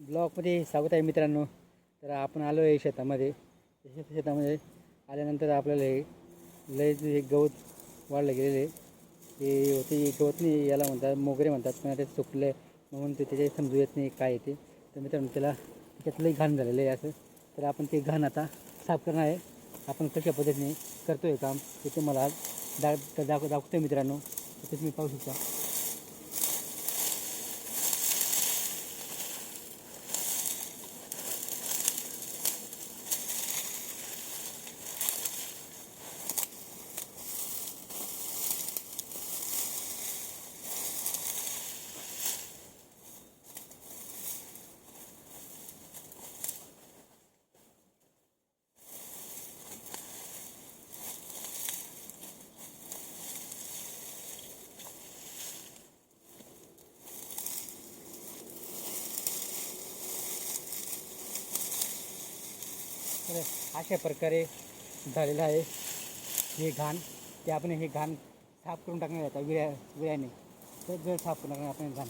ब्लॉकमध्ये स्वागत आहे मित्रांनो. तर आपण आलो आहे शेतामध्ये. शेतामध्ये आल्यानंतर आपल्याला हे लय गवत वाढलं गेलेलं आहे. ते होते गवत नाही याला म्हणतात मोगरे म्हणतात पण ते सुकले म्हणून ते त्याच्या समजू येत नाही काय येते तर मित्रांनो त्याला त्याच्यात लई घाण झालेलं आहे असं. तर आपण ते घाण आता साफ करणार आहे. आपण कशा पद्धतीने करतो आहे काम ते तुम्हाला आज दा दाखव दाखवतो आहे मित्रांनो. तर तुम्ही पाहू शकता. तर अशा प्रकारे झालेलं आहे हे घाण. ते आपण हे घाण साफ करून टाकणार आता विळ्या विळ्याने. तर जर साफ करून टाकणार आपण घाण.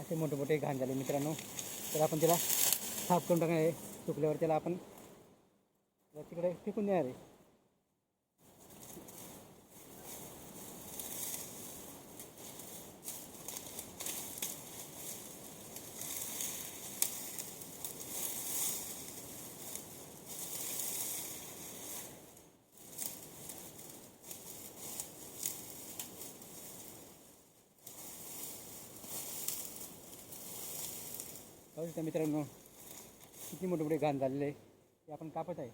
असे मोठे मोठे घाण झाले मित्रांनो. तर आपण त्याला साफ करून टाकणार आहे. सुकल्यावर त्याला आपण तिकडे फेकून देणार आहे. शकता मित्रांनो किती मोठे मोठे घाण झालेले आहे. ते आपण कापत आहे.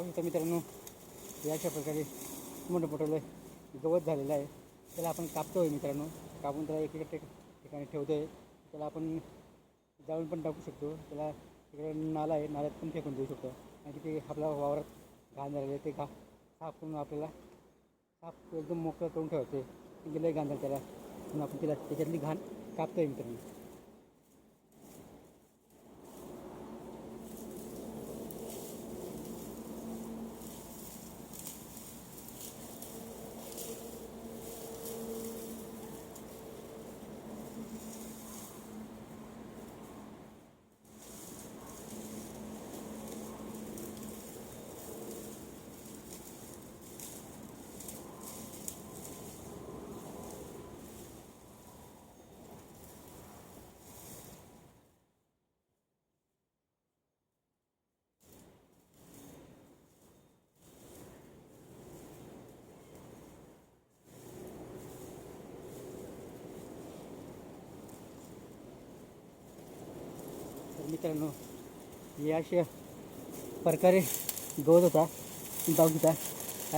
पाहू मित्रांनो या अशा प्रकारे मोठं मोठं गवत झालेलं आहे. त्याला आपण कापतो आहे मित्रांनो. कापून त्याला एकीकडे ठिकाणी ठेवतो आहे त्याला आपण जाळून पण टाकू शकतो. त्याला तिकडे नाला आहे. नाल्यात पण फेकून देऊ शकतो. आणि तिथे आपल्या वावरात घाण झालेलं आहे. ते घा साफ करून आपल्याला साफ एकदम मोकळं करून ठेवायचं आहे. गेलं घाण झालं त्याला. म्हणून आपण तिला त्याच्यातली घाण कापतो आहे मित्रांनो. मित्रांनो हे अशा प्रकारे गवत होता पाहू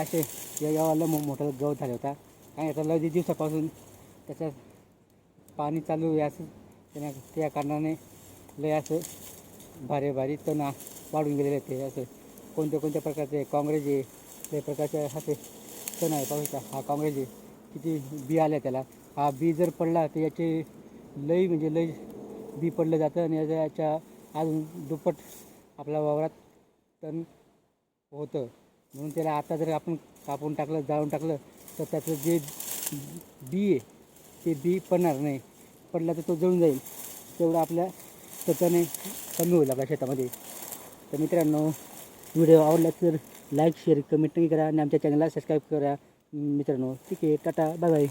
असे या गावाला मो मोठा गवत झाला होता. आणि आता लय दिवसापासून त्याच्यात पाणी चालू असं त्याने त्या कारणाने लय असं भारी भारी तण वाढून गेलेले आहेत ते असं. कोणत्या कोणत्या प्रकारचे काँग्रेस आहे ते प्रकारचे असे तण आहे पाहू हा काँग्रेस आहे. किती बी आल्या त्याला. हा बी जर पडला तर याचे लई म्हणजे लई बी पडलं जातं आणि याच्या अजून दुप्पट आपल्या वावरात तण होतं. म्हणून त्याला आता जर आपण कापून टाकलं जाळून टाकलं तर त्याचं जे बी आहे ते बी पडणार नाही. पडला तर तो जळून जाईल. तेवढं आपल्या खताने कमी होईल आपल्या शेतामध्ये. तर मित्रांनो व्हिडिओ आवडला तर लाईक शेअर कमेंट नक्की करा आणि आमच्या चॅनलला सबस्क्राईब करा. मित्रांनो ठीक आहे. Tata bye bye